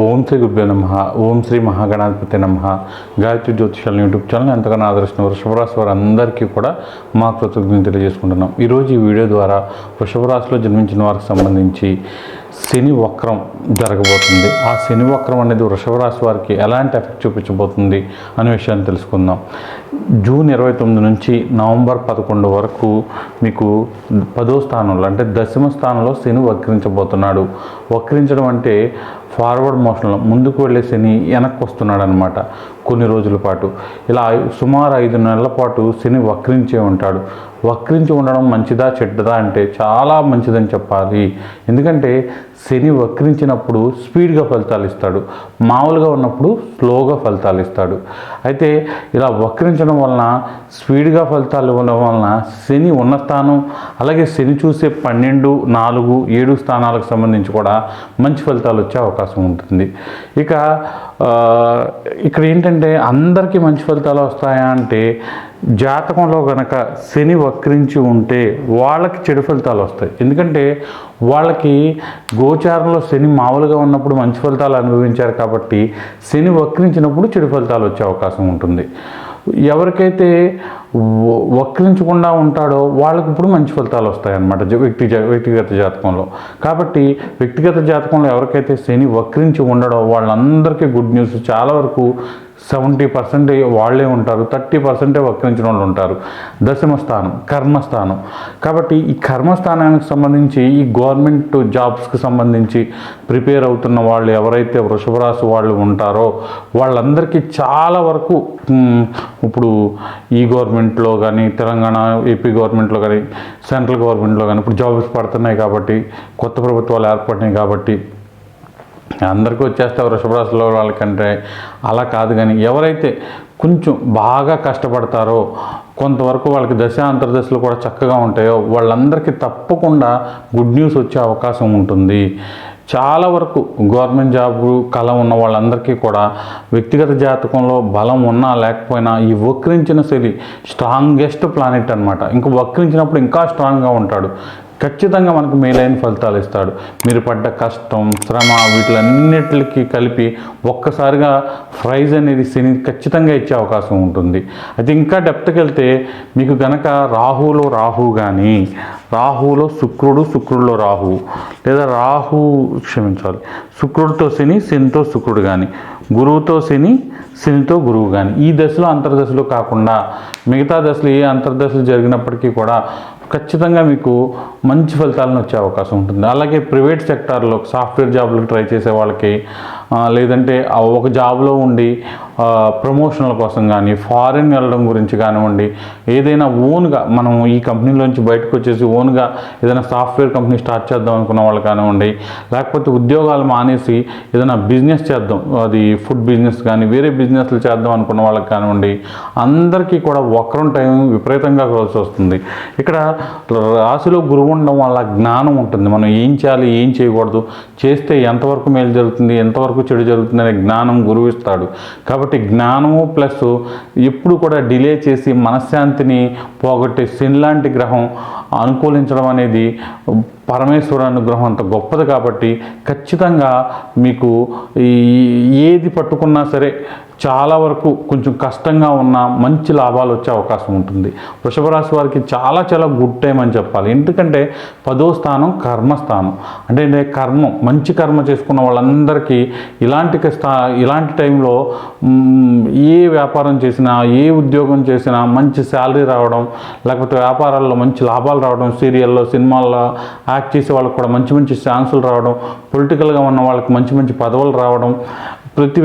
ఓం శ్రీ గురుభ్యో నమ ఓం శ్రీ మహాగణాధిపతి నమ. గాయత్రి జ్యోతిషాల యూట్యూబ్ ఛానల్ ఎంతగానో ఆదర్శిస్తున్న వృషభరాశి వారందరికీ కూడా మా కృతజ్ఞతలు తెలియజేసుకుంటున్నాం. ఈరోజు ఈ వీడియో ద్వారా వృషభరాశిలో జన్మించిన వారికి సంబంధించి శని వక్రం జరగబోతుంది. ఆ శని వక్రం అనేది వృషభ రాశి వారికి ఎలాంటి ఎఫెక్ట్ చూపించబోతుంది అనే విషయాన్ని తెలుసుకుందాం. జూన్ ఇరవై తొమ్మిది నుంచి నవంబర్ పదకొండు వరకు మీకు పదో స్థానంలో అంటే దశమ స్థానంలో శని వక్రించబోతున్నాడు. వక్రించడం అంటే ఫార్వర్డ్ మోషన్లో ముందుకు వెళ్ళే శని వెనక్కి వస్తున్నాడు అనమాట కొన్ని రోజుల పాటు. ఇలా సుమారు ఐదు నెలల పాటు శని వక్రించే ఉంటాడు. వక్రించి ఉండడం మంచిదా చెడ్డదా అంటే చాలా మంచిదని చెప్పాలి. ఎందుకంటే శని వక్రించినప్పుడు స్పీడ్గా ఫలితాలు ఇస్తాడు. మామూలుగా ఉన్నప్పుడు స్లోగా ఫలితాలు ఇస్తాడు. అయితే ఇలా వక్రించడం వలన స్పీడ్గా ఫలితాలు ఇవ్వడం వలన శని ఉన్న స్థానం అలాగే శని చూసే పన్నెండు నాలుగు ఏడు స్థానాలకు సంబంధించి కూడా మంచి ఫలితాలు వచ్చే అవకాశం ఉంటుంది. ఇక ఇక్కడ ఏంటంటే అందరికీ మంచి ఫలితాలు వస్తాయా అంటే జాతకంలో గనక శని వక్రించి ఉంటే వాళ్ళకి చెడు ఫలితాలు వస్తాయి. ఎందుకంటే వాళ్ళకి గోచారంలో శని మామూలుగా ఉన్నప్పుడు మంచి ఫలితాలు అనుభవించారు కాబట్టి శని వక్రించినప్పుడు చెడు ఫలితాలు వచ్చే అవకాశం ఉంటుంది. ఎవరికైతే వక్రించకుండా ఉంటాడో వాళ్ళకి ఇప్పుడు మంచి ఫలితాలు వస్తాయన్నమాట జ- వ్యక్తి వ్యక్తిగత జాతకంలో. కాబట్టి వ్యక్తిగత జాతకంలో ఎవరికైతే శని వక్రించి ఉండడో వాళ్ళందరికీ గుడ్ న్యూస్. చాలా వరకు సెవెంటీ పర్సెంట్ వాళ్ళే ఉంటారు థర్టీ పర్సెంటే వక్రించిన వాళ్ళు ఉంటారు దశమస్థానం కర్మస్థానం కాబట్టి ఈ కర్మస్థానానికి సంబంధించి ఈ గవర్నమెంట్ జాబ్స్కి సంబంధించి ప్రిపేర్ అవుతున్న వాళ్ళు ఎవరైతే వృషభరాశి వాళ్ళు ఉంటారో వాళ్ళందరికీ చాలా వరకు ఇప్పుడు ఈ గవర్నమెంట్లో కానీ తెలంగాణ ఏపీ గవర్నమెంట్లో కానీ సెంట్రల్ గవర్నమెంట్లో కానీ ఇప్పుడు జాబ్స్ పడుతున్నాయి కాబట్టి కొత్త ప్రభుత్వాలు ఏర్పడినాయి కాబట్టి అందరికీ వచ్చేస్తావు వృషభరాశిలో వాళ్ళకంటే. అలా కాదు కానీ ఎవరైతే కొంచెం బాగా కష్టపడతారో కొంతవరకు వాళ్ళకి దశ అంతర్దశలు కూడా చక్కగా ఉంటాయో వాళ్ళందరికీ తప్పకుండా గుడ్ న్యూస్ వచ్చే అవకాశం ఉంటుంది. చాలా వరకు గవర్నమెంట్ జాబ్ కళ ఉన్న వాళ్ళందరికీ కూడా వ్యక్తిగత జాతకంలో బలం ఉన్నా లేకపోయినా ఈ వక్రించిన శని స్ట్రాంగెస్ట్ ప్లానెట్ అనమాట ఇంకా వక్రించినప్పుడు ఇంకా స్ట్రాంగ్గా ఉంటాడు. ఖచ్చితంగా మనకు మేలైన ఫలితాలు ఇస్తాడు. మీరు పడ్డ కష్టం శ్రమ వీటిలన్నిటికి కలిపి ఒక్కసారిగా ప్రైజ్ అనేది శని ఖచ్చితంగా ఇచ్చే అవకాశం ఉంటుంది. అది ఇంకా డెప్త్కి వెళ్తే మీకు గనక రాహులో రాహు కానీ రాహులో శుక్రుడు శుక్రుడిలో రాహు లేదా రాహు క్షమించాలి శుక్రుడితో శని శనితో శుక్రుడు కానీ గురువుతో శని శనితో గురువు కానీ ఈ దశలో అంతర్దశలు కాకుండా మిగతా దశలు ఏ అంతర్దశలు జరిగినప్పటికీ కూడా ఖచ్చితంగా మీకు మంచి ఫలితాలను వచ్చే అవకాశం ఉంటుంది. అలాగే ప్రైవేట్ సెక్టార్లో సాఫ్ట్వేర్ జాబ్లకు ట్రై చేసే వాళ్ళకి లేదంటే ఒక జాబ్లో ఉండి ప్రమోషన్ల కోసం కానీ ఫారిన్ వెళ్ళడం గురించి కానివ్వండి ఏదైనా ఓన్గా మనం ఈ కంపెనీలోంచి బయటకు వచ్చేసి ఓన్గా ఏదైనా సాఫ్ట్వేర్ కంపెనీ స్టార్ట్ చేద్దాం అనుకున్న వాళ్ళు కానివ్వండి లేకపోతే ఉద్యోగాలు మానేసి ఏదైనా బిజినెస్ చేద్దాం అది ఫుడ్ బిజినెస్ కానీ వేరే బిజినెస్లు చేద్దాం అనుకున్న వాళ్ళకి కానివ్వండి అందరికీ కూడా ఒకరం టైం విపరీతంగా కలిసి వస్తుంది. ఇక్కడ రాశిలో గురువు ఉండడం వల్ల జ్ఞానం ఉంటుంది. మనం ఏం చేయాలి ఏం చేయకూడదు చేస్తే ఎంతవరకు మేలు జరుగుతుంది ఎంతవరకు చెడు జరుగుతుంది అనే జ్ఞానం గురువు ఇస్తాడు. కాబట్టి జ్ఞానము ప్లస్ ఎప్పుడు కూడా డిలే చేసి మనశ్శాంతిని పోగొట్టే సిన్ లాంటి గ్రహం అనుకూలించడం అనేది పరమేశ్వర అనుగ్రహం అంత గొప్పది కాబట్టి ఖచ్చితంగా మీకు ఈ ఏది పట్టుకున్నా సరే చాలా వరకు కొంచెం కష్టంగా ఉన్న మంచి లాభాలు వచ్చే అవకాశం ఉంటుంది. వృషభ రాశి వారికి చాలా చాలా గుడ్ టైం అని చెప్పాలి. ఎందుకంటే పదో స్థానం కర్మస్థానం. అంటే కర్మం మంచి కర్మ చేసుకున్న వాళ్ళందరికీ ఇలాంటి స్థా ఇలాంటి టైంలో ఏ వ్యాపారం చేసినా ఏ ఉద్యోగం చేసినా మంచి శాలరీ రావడం లేకపోతే వ్యాపారాల్లో మంచి లాభాలు రావడం సీరియల్లో సినిమాల్లో యాక్ట్ చేసే వాళ్ళకి కూడా మంచి మంచి ఛాన్సులు రావడం పొలిటికల్గా ఉన్న వాళ్ళకి మంచి మంచి పదవులు రావడం ప్రతి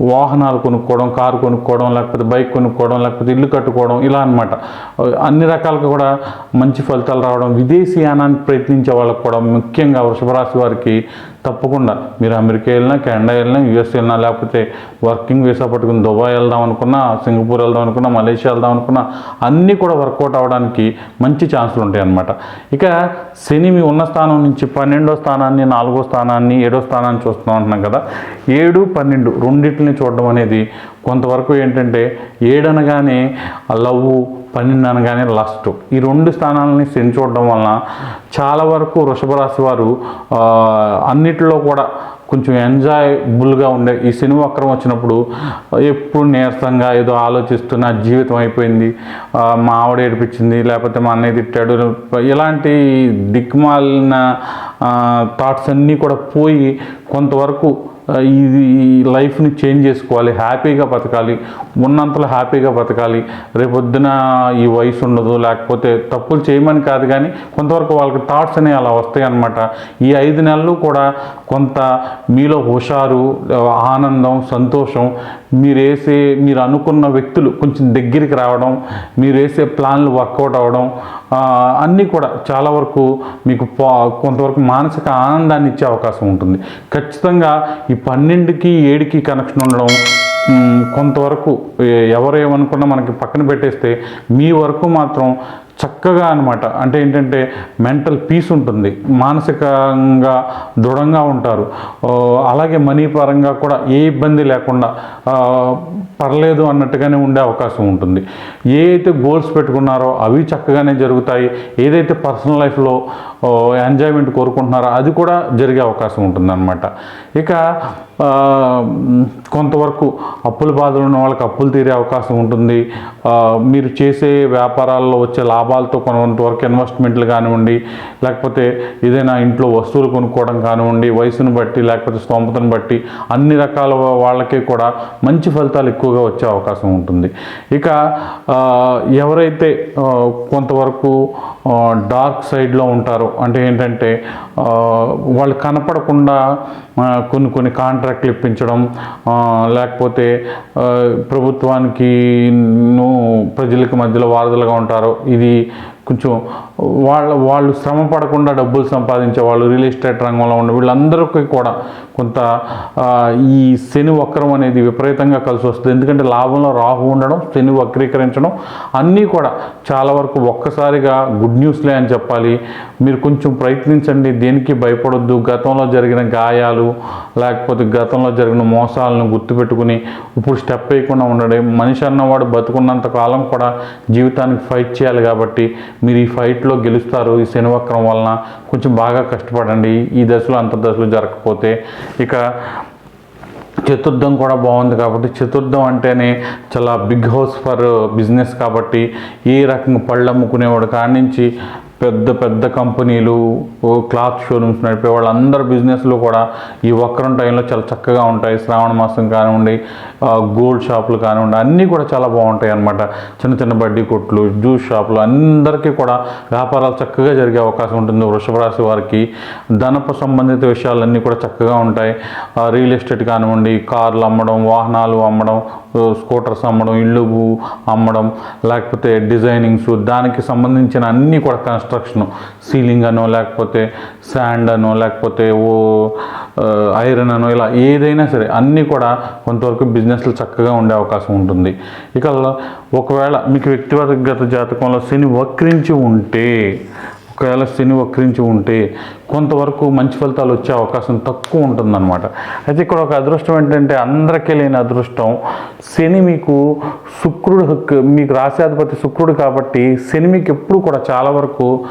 వాహనాలు కొనుక్కోవడం కారు కొనుక్కోవడం లేకపోతే బైక్ కొనుక్కోవడం లేకపోతే ఇల్లు కట్టుకోవడం ఇలా అన్నమాట. అన్ని రకాలుగా కూడా మంచి ఫలితాలు రావడం విదేశీయానానికి ప్రయత్నించే వాళ్ళకి కూడా ముఖ్యంగా వృషభరాశి వారికి తప్పకుండా. మీరు అమెరికా వెళ్ళినా కెనడా వెళ్ళినా యూఎస్ వెళ్ళినా లేకపోతే వర్కింగ్ వీసా పట్టుకుని దుబాయ్ వెళ్దాం అనుకున్నా సింగపూర్ వెళ్దాం అనుకున్నా మలేషియా వెళ్దాం అనుకున్నా అన్నీ కూడా వర్కౌట్ అవ్వడానికి మంచి ఛాన్సులు ఉంటాయి అన్నమాట. ఇక శని మీ ఉన్న స్థానం నుంచి పన్నెండో స్థానాన్ని నాలుగో స్థానాన్ని ఏడో స్థానాన్ని చూస్తున్నాం అంటున్నాం కదా. ఏడు పన్నెండు రెండింటిని చూడడం అనేది కొంతవరకు ఏంటంటే ఏడనగానే లవ్ పన్నెండు అనగానే లస్ట్ ఈ రెండు స్థానాలని శని చూడడం వలన చాలా వరకు వృషభ రాశి వారు అన్నిటిలో కూడా కొంచెం ఎంజాయబుల్గా ఉండే ఈ సినిమా వక్రం వచ్చినప్పుడు ఎప్పుడు నీరసంగా ఏదో ఆలోచిస్తున్న జీవితం అయిపోయింది మా ఆవిడ ఏడిపించింది లేకపోతే మా అన్నయ్య తిట్టాడు ఇలాంటి దిక్మాలిన థాట్స్ అన్నీ కూడా పోయి కొంతవరకు ఇది లైఫ్ని చేంజ్ చేసుకోవాలి హ్యాపీగా బతకాలి ఉన్నంతలో హ్యాపీగా బతకాలి. రేపొద్దున ఈ వయసు ఉండదు లేకపోతే తప్పులు చేయమని కాదు కానీ కొంతవరకు వాళ్ళకి థాట్స్ అనేవి అలా వస్తాయి అనమాట ఈ ఐదు నెలలు కూడా కొంత మీలో హుషారు ఆనందం సంతోషం మీరేసే మీరు అనుకున్న వ్యక్తులు కొంచెం దగ్గరికి రావడం మీరు వేసే ప్లాన్లు వర్కౌట్ అవ్వడం అన్నీ కూడా చాలా వరకు మీకు పా- కొంతవరకు మానసిక ఆనందాన్ని ఇచ్చే అవకాశం ఉంటుంది. ఖచ్చితంగా ఈ పన్నెండుకి ఏడుకి కనెక్షన్ ఉండడం కొంతవరకు ఎ- ఎవరు ఏమనుకున్నా మనకి పక్కన పెట్టేస్తే మీ వరకు మాత్రం చక్కగా అనమాట అంటే ఏంటంటే మెంటల్ పీస్ ఉంటుంది. మానసికంగా దృఢంగా ఉంటారు. అలాగే మనీ పరంగా కూడా ఏ ఇబ్బంది లేకుండా పర్లేదు అన్నట్టుగానే ఉండే అవకాశం ఉంటుంది. ఏ అయితే గోల్స్ పెట్టుకున్నారో అవి చక్కగానే జరుగుతాయి. ఏదైతే పర్సనల్ లైఫ్లో ఎంజాయ్మెంట్ కోరుకుంటున్నారో? అది కూడా జరిగే అవకాశం ఉంటుందన్నమాట. ఇక కొంతవరకు అప్పుల బాధలు ఉన్న వాళ్ళకి అప్పులు తీరే అవకాశం ఉంటుంది. మీరు చేసే వ్యాపారాల్లో వచ్చే లాభాలతో కొంతవరకు ఇన్వెస్ట్మెంట్లు కానివ్వండి లేకపోతే ఏదైనా ఇంట్లో వస్తువులు కొనుక్కోవడం కానివ్వండి వయసును బట్టి లేకపోతే స్తోమతను బట్టి అన్ని రకాల వాళ్ళకి కూడా మంచి ఫలితాలు ఎక్కువగా వచ్చే అవకాశం ఉంటుంది. ఇక ఎవరైతే కొంతవరకు డార్క్ సైడ్లో ఉంటారో అంటే ఏంటంటే వాళ్ళు కనపడకుండా కొన్ని కొన్ని కాంట్రాక్ట్లు ఇప్పించడం లేకపోతే ప్రభుత్వానికి ను ప్రజలకు మధ్యలో వారధులుగా ఉంటారు. ఇది కొంచెం వాళ్ళ వాళ్ళు శ్రమ పడకుండా డబ్బులు సంపాదించే వాళ్ళు రియల్ ఎస్టేట్ రంగంలో ఉన్న వీళ్ళందరికీ కూడా కొంత ఈ శని వక్రం అనేది విపరీతంగా కలిసి వస్తుంది. ఎందుకంటే లాభంలో రాహు ఉండడం శని వక్రీకరించడం అన్నీ కూడా చాలా వరకు ఒక్కసారిగా గుడ్ న్యూస్లే అని చెప్పాలి. మీరు కొంచెం ప్రయత్నించండి. దేనికి భయపడొద్దు. గతంలో జరిగిన గాయాలు లేకపోతే గతంలో జరిగిన మోసాలను గుర్తుపెట్టుకుని ఇప్పుడు స్టెప్ వేయకుండా ఉండడం. మనిషి అన్నవాడు బతుకున్నంత కాలం కూడా జీవితానికి ఫైట్ చేయాలి కాబట్టి మీరు ఈ ఫైట్లో గెలుస్తారు ఈ శనివక్రం వలన కొంచెం బాగా కష్టపడండి ఈ దశలో అంత దశలో జరగకపోతే. ఇక చతుర్థం కూడా బాగుంది కాబట్టి చతుర్థం అంటేనే చాలా బిగ్ హౌస్ ఫర్ బిజినెస్ కాబట్టి ఏ రకంగా పళ్ళు అమ్ముకునేవాడు కాడి నుంచి పెద్ద పెద్ద కంపెనీలు క్లాత్ షోరూమ్స్ నడిపే వాళ్ళందరి బిజినెస్లు కూడా ఈ వక్రం టైంలో చాలా చక్కగా ఉంటాయి. శ్రావణ మాసం కానివ్వండి గోల్డ్ షాపులు కానివ్వండి అన్నీ కూడా చాలా బాగుంటాయి అన్నమాట. చిన్న చిన్న బడ్డీ కొట్లు జ్యూస్ షాపులు అందరికీ కూడా వ్యాపారాలు చక్కగా జరిగే అవకాశం ఉంటుంది వృషభ రాశి వారికి. ధనపు సంబంధిత విషయాలన్నీ కూడా చక్కగా ఉంటాయి. రియల్ ఎస్టేట్ కానివ్వండి కార్లు అమ్మడం వాహనాలు అమ్మడం స్కూటర్స్ అమ్మడం ఇళ్ళు అమ్మడం లేకపోతే డిజైనింగ్స్ దానికి సంబంధించిన అన్నీ కూడా కన్స్ట్రక్షన్ సీలింగ్ అనో లేకపోతే శాండ్ అనో లేకపోతే ఓ ఐరన్ అనో ఇలా ఏదైనా సరే అన్నీ కూడా కొంతవరకు బిజినెస్లు చక్కగా ఉండే అవకాశం ఉంటుంది. ఇక ఒకవేళ మీకు వ్యక్తిగత జాతకంలో శని వక్రించి ఉంటే ఒకవేళ శని వక్రించి ఉంటే కొంతవరకు మంచి ఫలితాలు వచ్చే అవకాశం తక్కువ ఉంటుందన్నమాట. అయితే ఇక్కడ ఒక అదృష్టం ఏంటంటే అందరికీ లేని అదృష్టం. శని మీకు శుక్రుడు హక్కు- మీకు రాశాధిపతి శుక్రుడు కాబట్టి శని మీకు ఎప్పుడు కూడా చాలా వరకు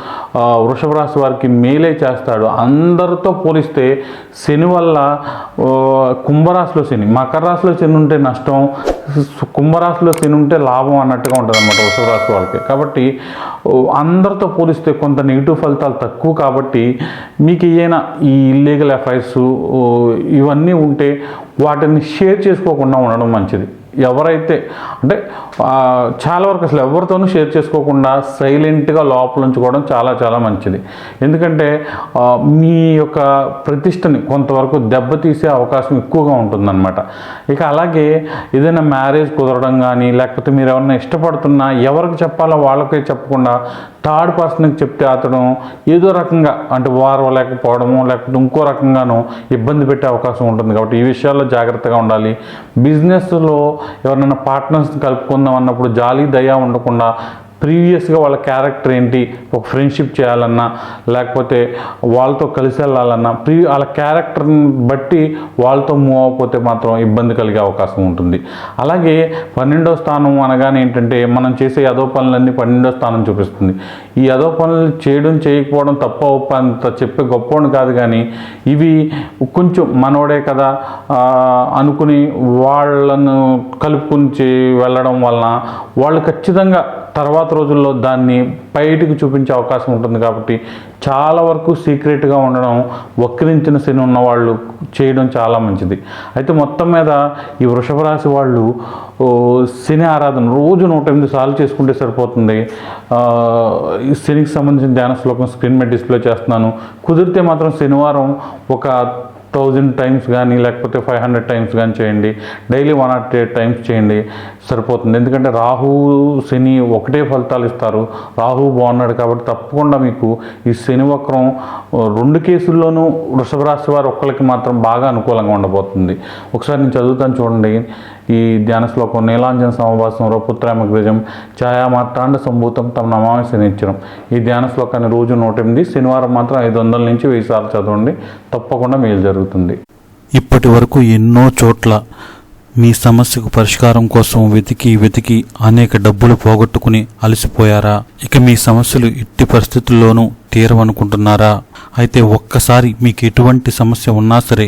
వృషభ రాశి వారికి మేలే చేస్తాడు. అందరితో పోలిస్తే శని వల్ల కుంభరాశిలో శని మకర రాశిలో శని ఉంటే నష్టం కుంభరాశిలో శని ఉంటే లాభం అన్నట్టుగా ఉంటుంది అనమాట వృషభ రాశి వాళ్ళకి కాబట్టి అందరితో పోలిస్తే కొంత నెగిటివ్ ఫలితాలు తక్కువ కాబట్టి మీకు ఏదైనా ఈ ఇల్లీగల్ ఎఫైర్స్ ఇవన్నీ ఉంటే వాటిని షేర్ చేసుకోకుండా ఉండడం మంచిది. ఎవరైతే అంటే చాలా వరకు అసలు ఎవరితోనూ షేర్ చేసుకోకుండా సైలెంట్గా లోపల ఉంచుకోవడం చాలా చాలా మంచిది. ఎందుకంటే మీ యొక్క ప్రతిష్టని కొంతవరకు దెబ్బతీసే అవకాశం ఎక్కువగా ఉంటుందన్నమాట. ఇక అలాగే ఏదైనా మ్యారేజ్ కుదరడం కానీ లేకపోతే మీరు ఎవరైనా ఇష్టపడుతున్నా ఎవరికి చెప్పాలో వాళ్ళకే చెప్పకుండా థర్డ్ పర్సన్కి చెప్తే అతను ఏదో రకంగా అంటే వారవలేకపోవడము లేకపోతే ఇంకో రకంగాను ఇబ్బంది పెట్టే అవకాశం ఉంటుంది కాబట్టి ఈ విషయాల్లో జాగ్రత్తగా ఉండాలి. బిజినెస్లో ఎవరైనా పార్ట్నర్స్ని కలుపుకుందాం అన్నప్పుడు జాలి దయ ఉండకుండా ప్రీవియస్గా వాళ్ళ క్యారెక్టర్ ఏంటి ఒక ఫ్రెండ్షిప్ చేయాలన్నా లేకపోతే వాళ్ళతో కలిసి వెళ్ళాలన్నా ప్రీ వాళ్ళ క్యారెక్టర్ని బట్టి వాళ్ళతో మూవ్ అవ్వకపోతే మాత్రం ఇబ్బంది కలిగే అవకాశం ఉంటుంది. అలాగే పన్నెండో స్థానం అనగానే ఏంటంటే మనం చేసే అదో పనులన్నీ పన్నెండో స్థానం చూపిస్తుంది. ఈ అదో పనులు చేయడం చేయకపోవడం తప్ప అంత చెప్పే గొప్పవాడిని కాదు కానీ ఇవి కొంచెం మనోడే కదా అనుకుని వాళ్ళను కలుపుకుని వెళ్ళడం వలన వాళ్ళు ఖచ్చితంగా తర్వాత రోజుల్లో దాన్ని బయటికి చూపించే అవకాశం ఉంటుంది కాబట్టి చాలా వరకు సీక్రెట్గా ఉండడం వక్రించిన శని ఉన్నవాళ్ళు చేయడం చాలా మంచిది. అయితే మొత్తం మీద ఈ వృషభ రాశి వాళ్ళు శని ఆరాధన రోజు నూట ఎనిమిది సార్లు చేసుకుంటే సరిపోతుంది. ఈ శనికి సంబంధించిన ధ్యాన శ్లోకం స్క్రీన్ మీద డిస్ప్లే చేస్తున్నాను. కుదిరితే మాత్రం శనివారం ఒక థౌజండ్ టైమ్స్ కానీ లేకపోతే ఫైవ్ హండ్రెడ్ టైమ్స్ కానీ చేయండి. Daily one not eight times చేయండి. సరిపోతుంది. ఎందుకంటే రాహు శని ఒకటే ఫలితాలు ఇస్తారు. రాహు బాగున్నాడు కాబట్టి తప్పకుండా మీకు ఈ శని వక్రం రెండు కేసుల్లోనూ వృషభ రాశి వారు ఒక్కరికి మాత్రం బాగా అనుకూలంగా ఉండబోతుంది. ఒకసారి నేను చదువుతాను చూడండి. ఈ ధ్యాన శ్లోకం నీలాంజన సమవాసం రౌపుత్రామగ్రజం ఛాయామాత్రాండ సంభూతం తమ నమామి శనిచ్చరం ఈ ధ్యాన శ్లోకాన్ని రోజు నూట ఎనిమిది శనివారం మాత్రం ఐదు వందల నుంచి వెయ్యి సార్లు చదవండి. తప్పకుండా మేలు జరుగుతుంది. ఇప్పటి వరకు ఎన్నో చోట్ల మీ సమస్యకు పరిష్కారం కోసం వెతికి వెతికి అనేక డబ్బులు పోగొట్టుకుని అలసిపోయారా? ఇక మీ సమస్యలు ఎట్టి పరిస్థితుల్లోనూ తీరవనుకుంటున్నారా? అయితే ఒక్కసారి మీకు ఎటువంటి సమస్య ఉన్నా సరే